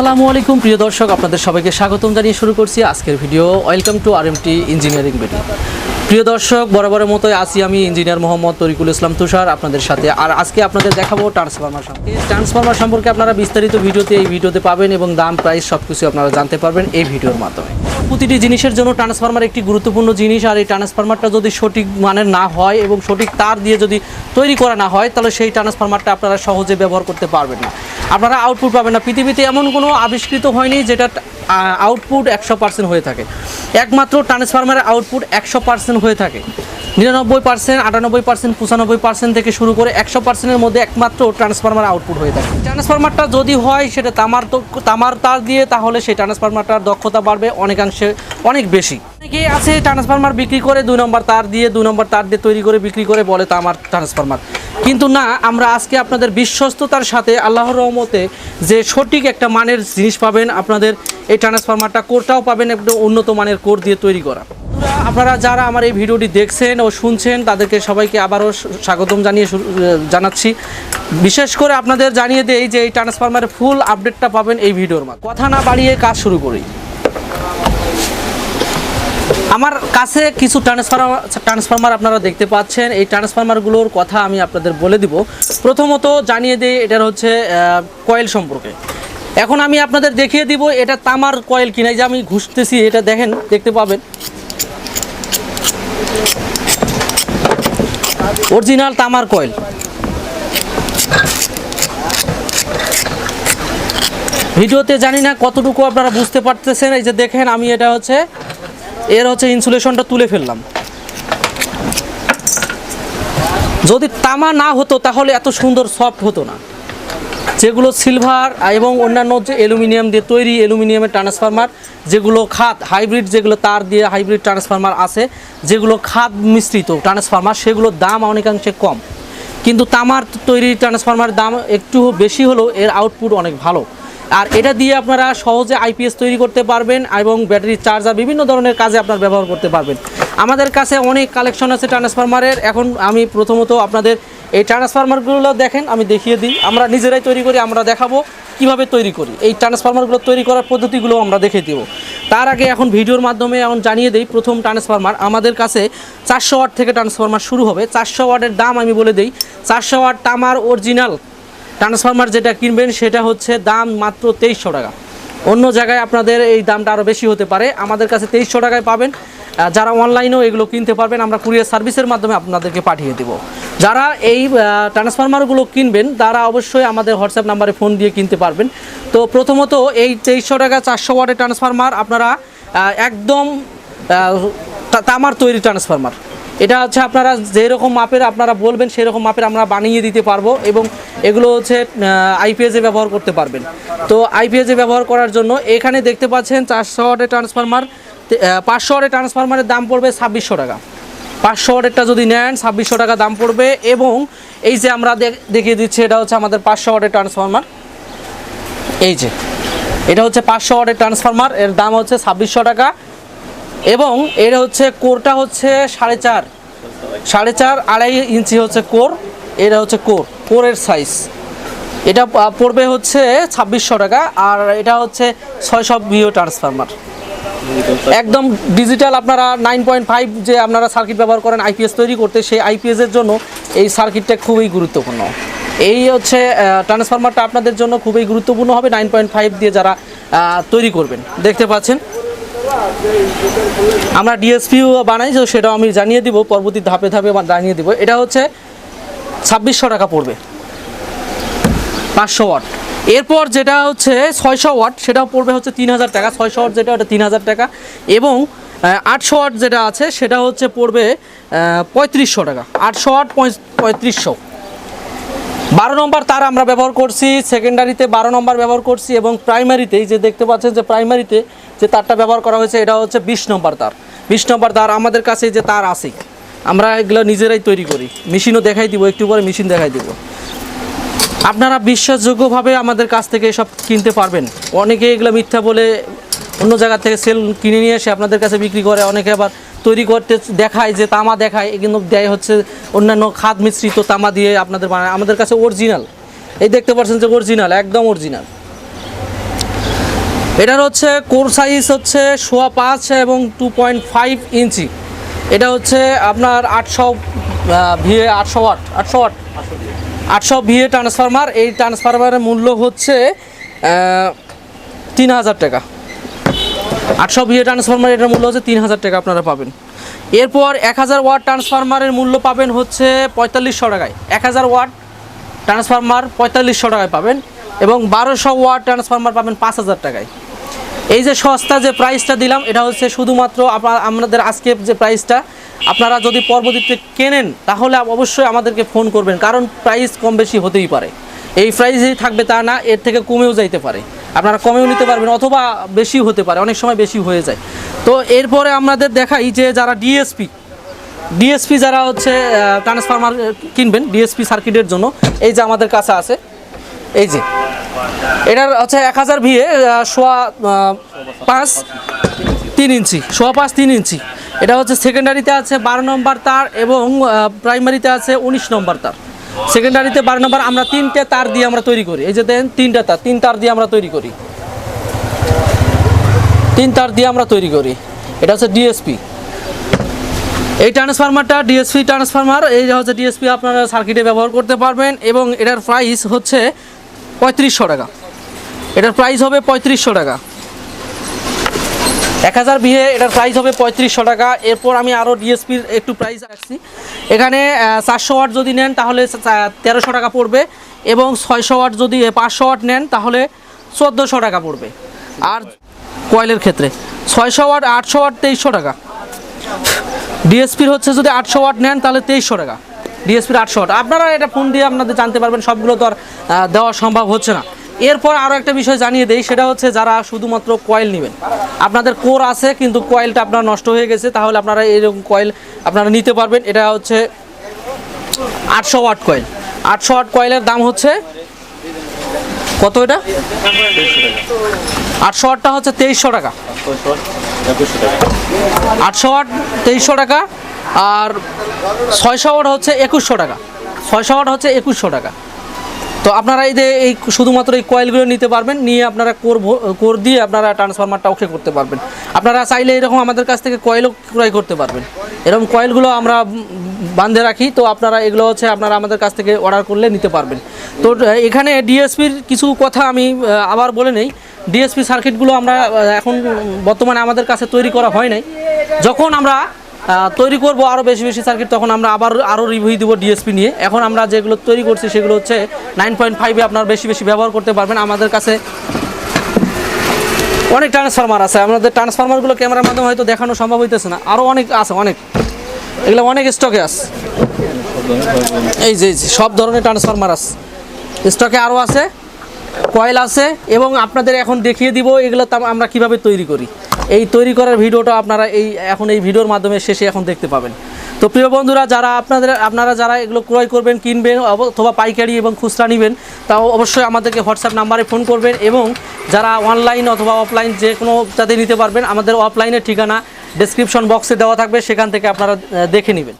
আসসালামু আলাইকুম, প্রিয় দর্শক, আপনাদের সবাইকে স্বাগতম জানিয়ে শুরু করছি আজকের video. Welcome to R engineering video প্রিয় দর্শক, বরাবরের মতোই আছি আমি ইঞ্জিনিয়ার মোহাম্মদ তরিকুল ইসলাম তুষার আপনাদের সাথে। আর আজকে আপনাদের দেখাবো ট্রান্সফরমার সম্পর্কে। ট্রান্সফরমার সম্পর্কে আপনারা বিস্তারিত ভিডিওতে এই ভিডিওতে পাবেন এবং দাম প্রাইস সব কিছু আপনারা জানতে পারবেন এই ভিডিওর মাধ্যমে। প্রতিটি জিনিসের জন্য ট্রান্সফরমার একটি গুরুত্বপূর্ণ জিনিস। আর এই ট্রান্সফরমারটা যদি সঠিক মানের না হয় এবং সঠিক তার দিয়ে যদি তৈরি করা না হয়, তাহলে সেই ট্রান্সফরমারটা আপনারা সহজে ব্যবহার করতে পারবেন না। আপনারা আউটপুট পাবেন না। পৃথিবীতে এমন কোনো আবিষ্কৃত হয়নি যেটা আউটপুট একশো পার্সেন্ট হয়ে থাকে। একমাত্র ট্রান্সফরমারের আউটপুট একশো পার্সেন্ট হয়ে থাকে। নিরানব্বই পার্সেন্ট আটানব্বই পার্সেন্ট পঁচানব্বই পার্সেন্ট থেকে শুরু করে একশো পার্সেন্টের মধ্যে একমাত্র ট্রান্সফরমার আউটপুট হয়ে থাকে। ট্রান্সফরমারটা যদি হয়, সেটা তামার তামার তার দিয়ে, তাহলে সেই ট্রান্সফরমারটার দক্ষতা বাড়বে অনেকাংশে, অনেক বেশি। অনেকেই আছে ট্রান্সফরমার বিক্রি করে, দুই নম্বর তার দিয়ে, দুই নম্বর তার দিয়ে তৈরি করে বিক্রি করে বলে তামার ট্রান্সফরমার কিন্তু না, আমরা আজকে আপনাদের বিশ্বস্ততার সাথে আল্লাহর রহমতে যে সঠিক একটা মানের জিনিস পাবেন, আপনাদের এই ট্রান্সফরমারটা কোরটাও পাবেন একটু উন্নত মানের কোর দিয়ে তৈরি করা। আপনারা যারা আমার এই ভিডিওটি দেখছেন ও শুনছেন, তাদেরকে সবাইকে আবারও স্বাগতম জানিয়ে জানাচ্ছি। বিশেষ করে আপনাদের জানিয়ে দেই যে এই ট্রান্সফরমারের ফুল আপডেটটা পাবেন এই ভিডিওর মাধ্যমে। কথা না বাড়িয়ে কাজ শুরু করি। আমার কাছে কিছু ট্রান্সফরমার ট্রান্সফরমার আপনারা দেখতে পাচ্ছেন। এই ট্রান্সফরমারগুলোর কথা আমি আপনাদের বলে দিব। প্রথমত জানিয়ে দিই, এটার হচ্ছে কয়েল সম্পর্কে। এখন আমি আপনাদের দেখিয়ে দিব, এটা তামার কয়েল কিনা যে আমি ঘুষতেছি, এটা দেখেন, দেখতে পাবেন। অরিজিনাল তামার কয়েল ভিডিওতে জানি না কতটুকু আপনারা বুঝতে পারতেছেন। এই যে দেখেন, আমি এটা হচ্ছে এর হচ্ছে ইনসুলেশনটা তুলে ফেললাম। যদি তামা না হতো, তাহলে এত সুন্দর সফট হতো না। যেগুলো সিলভার এবং অন্যান্য যে অ্যালুমিনিয়াম দিয়ে তৈরি অ্যালুমিনিয়ামের ট্রান্সফরমার যেগুলো খাদ হাইব্রিড যেগুলো তার দিয়ে হাইব্রিড ট্রান্সফরমার আছে, যেগুলো খাদ মিশ্রিত ট্রান্সফরমার সেগুলোর দাম অনেকাংশে কম। কিন্তু তামার তৈরি ট্রান্সফরমার দাম একটু বেশি হলেও এর আউটপুট অনেক ভালো। আর এটা দিয়ে আপনারা সহজে আইপিএস তৈরি করতে পারবেন এবং ব্যাটারি চার্জার বিভিন্ন ধরনের কাজে আপনার ব্যবহার করতে পারবেন। আমাদের কাছে অনেক কালেকশন আছে ট্রান্সফরমারের। এখন আমি প্রথমত আপনাদের এই ট্রান্সফরমারগুলো দেখেন, আমি দেখিয়ে দিই। আমরা নিজেরাই তৈরি করি, আমরা দেখাবো কীভাবে তৈরি করি। এই ট্রান্সফরমারগুলো তৈরি করার পদ্ধতিগুলো আমরা দেখে দেবো। তার আগে এখন ভিডিওর মাধ্যমে এখন জানিয়ে দিই, প্রথম ট্রান্সফরমার আমাদের কাছে চারশো ওয়াট থেকে ট্রান্সফরমার শুরু হবে। চারশো ওয়াটের দাম আমি বলে দিই, চারশো ওয়াট তামার অরিজিনাল ট্রান্সফরমার যেটা কিনবেন, সেটা হচ্ছে দাম মাত্র তেইশশো টাকা। অন্য জায়গায় আপনাদের এই দামটা আরও বেশি হতে পারে। আমাদের কাছে তেইশশো টাকায় পাবেন। যারা অনলাইনেও এগুলো কিনতে পারবেন, আমরা কুরিয়ার সার্ভিসের মাধ্যমে আপনাদেরকে পাঠিয়ে দেব। যারা এই ট্রান্সফরমারগুলো কিনবেন, তারা অবশ্যই আমাদের হোয়াটসঅ্যাপ নাম্বারে ফোন দিয়ে কিনতে পারবেন। তো প্রথমত এই তেইশশো টাকা চারশো ওয়াটের ট্রান্সফরমার আপনারা একদম তামার তৈরি ট্রান্সফরমার এটা হচ্ছে আপনারা যেরকম মাপের আপনারা বলবেন, সেরকম মাপের আমরা বানিয়ে দিতে পারব এবং এগুলো হচ্ছে আইপিএসে ব্যবহার করতে পারবেন। তো আইপিএসে ব্যবহার করার জন্য এখানে দেখতে পাচ্ছেন চারশো ওয়াটের ট্রান্সফরমার পাঁচশো ওয়াটের ট্রান্সফরমারের দাম পড়বে ছাব্বিশশো টাকা। পাঁচশো ওয়াটেরটা যদি নেন, ছাব্বিশশো টাকা দাম পড়বে এবং এই যে আমরা দেখ- দেখিয়ে দিচ্ছি, এটা হচ্ছে আমাদের পাঁচশো ওয়াটের ট্রান্সফরমার এই যে, এটা হচ্ছে পাঁচশো ওয়াটের ট্রান্সফরমার এর দাম হচ্ছে ছাব্বিশশো টাকা। এবং এর হচ্ছে কোরটা হচ্ছে সাড়ে চার। সাড়ে চার, আড়াই ইঞ্চি হচ্ছে কোর, এটা হচ্ছে কোর, কোরের সাইজ। এটা পড়বে হচ্ছে ছাব্বিশশো টাকা, আর এটা হচ্ছে ছয়শো বিও ট্রান্সফরমার। একদম ডিজিটাল আপনারা নাইন পয়েন্ট ফাইভ যে আপনারা সার্কিট ব্যবহার করেন আইপিএস তৈরি করতে, সেই আইপিএসের জন্য এই সার্কিটটা খুবই গুরুত্বপূর্ণ। এই হচ্ছে ট্রান্সফরমারটা আপনাদের জন্য খুবই গুরুত্বপূর্ণ হবে নাইন পয়েন্ট ফাইভ দিয়ে যারা তৈরি করবেন। দেখতে পাচ্ছেন? আমরা ডিএসপিও বানাই, তো সেটাও আমি জানিয়ে দিব, পরবর্তী ধাপে ধাপে জানিয়ে দিব। এটা হচ্ছে ছাব্বিশশো টাকা পড়বে। পাঁচশো ওয়াট। এরপর যেটা হচ্ছে ছয়শো ওয়াট, সেটাও পড়বে হচ্ছে তিন হাজার টাকা। ছয়শো ওয়াট যেটা, ওটা তিন হাজার টাকা। এবং আটশো ওয়াট যেটা আছে, সেটা হচ্ছে পড়বে পঁয়ত্রিশশো টাকা। আটশো ওয়াট পঁয়- পঁয়ত্রিশশো। বারো নম্বর তার আমরা ব্যবহার করছি, সেকেন্ডারিতে বারো নম্বর ব্যবহার করছি এবং প্রাইমারিতে যে দেখতে পাচ্ছেন যে প্রাইমারিতে যে তারটা ব্যবহার করা হয়েছে, এটা হচ্ছে বিশ নম্বর তার। বিশ নম্বর তার আমাদের কাছে যে তার আছে, আমরা এগুলো নিজেরাই তৈরি করি। মেশিনও দেখাই দিব, একটু পরে মেশিন দেখাই দিব। আপনারা বিশ্বাসযোগ্যভাবে আমাদের কাছ থেকে এসব কিনতে পারবেন। অনেকে এগুলো মিথ্যা বলে অন্য জায়গা থেকে সেল কিনে নিয়ে এসে আপনাদের কাছে বিক্রি করে, অনেকে আবার তৈরি করতে দেখায় যে তামা দেখায় কিন্তু দেয় হচ্ছে অন্যান্য খাদ মিশ্রিত তামা দিয়ে আপনাদের বানায়। আমাদের কাছে অরিজিনাল এই দেখতে পাচ্ছেন যে অরিজিনাল একদম অরিজিনাল এটার হচ্ছে কোর সাইজ হচ্ছে সোয়া পাঁচ এবং টু পয়েন্ট ফাইভ ইঞ্চি। এটা হচ্ছে আপনার আটশো ভিএ আটশো ওয়াট আটশো ওয়াট। আটশো ভিএ ট্রান্সফরমার এই ট্রান্সফরমারের মূল্য হচ্ছে তিন হাজার টাকা। আটশো ভিএ ট্রান্সফরমার এটার মূল্য হচ্ছে তিন হাজার টাকা আপনারা পাবেন। এরপর এক হাজার ওয়াট ট্রান্সফরমারের মূল্য পাবেন হচ্ছে পঁয়তাল্লিশশো টাকায়। এক হাজার ওয়াট ট্রান্সফরমার পঁয়তাল্লিশশো টাকায় পাবেন এবং বারোশো ওয়াট ট্রান্সফরমার পাবেন পাঁচ হাজার টাকায়। এই যে সস্তা যে প্রাইসটা দিলাম, এটা হচ্ছে শুধুমাত্র আপনার আমাদের আজকে যে প্রাইসটা আপনারা যদি পরবর্তীতে কেনেন, তাহলে অবশ্যই আমাদেরকে ফোন করবেন, কারণ প্রাইস কম বেশি হতেই পারে। এই প্রাইসেই থাকবে তা না, এর থেকে কমেও যাইতে পারে। আপনারা কমেও নিতে পারবেন, অথবা বেশি হতে পারে, অনেক সময় বেশি হয়ে যায়। তো এরপরে আমাদের দেখাই যে যারা ডিএসপি ডিএসপি যারা হচ্ছে ট্রান্সফরমার কিনবেন ডিএসপি সার্কিটের জন্য, এই যে আমাদের কাছে আছে। এই যে এটার হচ্ছে এক হাজার ভিএ সোয়া পাঁচ, তিন ইঞ্চি, সোয়া পাঁচ, তিন ইঞ্চি। এটা হচ্ছে সেকেন্ডারিতে আছে বারো নম্বর তার এবং প্রাইমারিতে আছে উনিশ নম্বর তার। সেকেন্ডারিতে বারো নম্বর, আমরা তিনটে তার দিয়ে আমরা তৈরি করি। এই যে দেন, তিনটা তার, তিন তার দিয়ে আমরা তৈরি করি। তিন তার দিয়ে আমরা তৈরি করি। এটা হচ্ছে ডিএসপি এই ট্রান্সফরমারটা ডিএসপি ট্রান্সফরমার এই হচ্ছে ডিএসপি আপনারা সার্কিটে ব্যবহার করতে পারবেন এবং এটার প্রাইস হচ্ছে পঁয়ত্রিশশো টাকা। এটার প্রাইস হবে পঁয়ত্রিশশো টাকা। এক হাজার বিয়ে এটার প্রাইস হবে পঁয়ত্রিশশো টাকা। এরপর আমি আরও ডিএসপির একটু প্রাইস রাখছি। এখানে চারশো ওয়াট যদি নেন তাহলে তেরোশো টাকা পড়বে এবং ছয়শো ওয়াট যদি পাঁচশো ওয়াট নেন তাহলে চোদ্দোশো টাকা পড়বে। আর কয়েলের ক্ষেত্রে ছয়শো ওয়াট, আটশো ওয়াট, তেইশশো টাকা। ডিএসপির হচ্ছে যদি আটশো ওয়াট নেন তাহলে তেইশশো টাকা। ডিএসপির আটশো আপনারা এটা ফোন দিয়ে আপনাদের জানতে পারবেন, সবগুলো তো আর দেওয়া সম্ভব হচ্ছে না। এরপর আরও একটা বিষয় জানিয়ে দেই, সেটা হচ্ছে যারা শুধুমাত্র কয়েল নেবেন। আপনাদের কোর আছে, কিন্তু কয়েলটা আপনার নষ্ট হয়ে গেছে, তাহলে আপনারা এরকম কয়েল আপনারা নিতে পারবেন। এটা হচ্ছে আটশো ওয়াট কয়েল আটশো ওয়াট কয়েলের দাম হচ্ছে কত এটা? আটশো ওয়াটটা হচ্ছে তেইশশো টাকা। আটশো ওয়াট তেইশশো টাকা। আর ছয়শো ওয়াট হচ্ছে একুশশো টাকা। ছয়শো ওয়াট হচ্ছে একুশশো টাকা। তো আপনারা এই যে এই শুধুমাত্র এই কয়েলগুলো নিতে পারবেন, নিয়ে আপনারা কোর কোর দিয়ে আপনারা ট্রান্সফরমারটা ওকে করতে পারবেন। আপনারা চাইলে এরকম আমাদের কাছ থেকে কয়েলও ক্রয় করতে পারবেন। এরকম কয়েলগুলো আমরা বাঁধে রাখি, তো আপনারা এগুলো হচ্ছে আপনারা আমাদের কাছ থেকে অর্ডার করলে নিতে পারবেন। তো এখানে ডিএসপির কিছু কথা আমি আবার বলে নেই। ডিএসপি সার্কিটগুলো আমরা এখন বর্তমানে আমাদের কাছে তৈরি করা হয় নাই। যখন আমরা তৈরি করব আরও বেশি বেশি সার্কিট তখন আমরা আবার আরও রিভিউ দিব ডিএসপি নিয়ে। এখন আমরা যেগুলো তৈরি করছি সেগুলো হচ্ছে নাইন পয়েন্ট ফাইভে আপনার বেশি বেশি ব্যবহার করতে পারবেন। আমাদের কাছে অনেক ট্রান্সফরমার আছে। আমাদের ট্রান্সফরমারগুলো ক্যামেরার মাধ্যমে হয়তো দেখানো সম্ভব হইতেছে না। আরও অনেক আছে, অনেক। এগুলো অনেক স্টকে আছে। এই যে সব ধরনের ট্রান্সফরমার আছে। স্টকে আরও আছে। কয়েল আছে এবং আপনাদের এখন দেখিয়ে দিব এগুলো আমরা কীভাবে তৈরি করি। এই তৈরি করার ভিডিওটা আপনারা এই এখন এই ভিডিওর মাধ্যমে শেষে এখন দেখতে পাবেন। তো প্রিয় বন্ধুরা, যারা আপনাদের, আপনারা যারা এগুলো ক্রয় করবেন, কিনবেন অথবা পাইকারি এবং খুচরা নেবেন, তাও অবশ্যই আমাদেরকে হোয়াটসঅ্যাপ নাম্বারে ফোন করবেন এবং যারা অনলাইন অথবা অফলাইন যে কোনো যাতে নিতে পারবেন, আমাদের অফলাইনের ঠিকানা ডেসক্রিপশন বক্সে দেওয়া থাকবে, সেখান থেকে আপনারা দেখে নেবেন।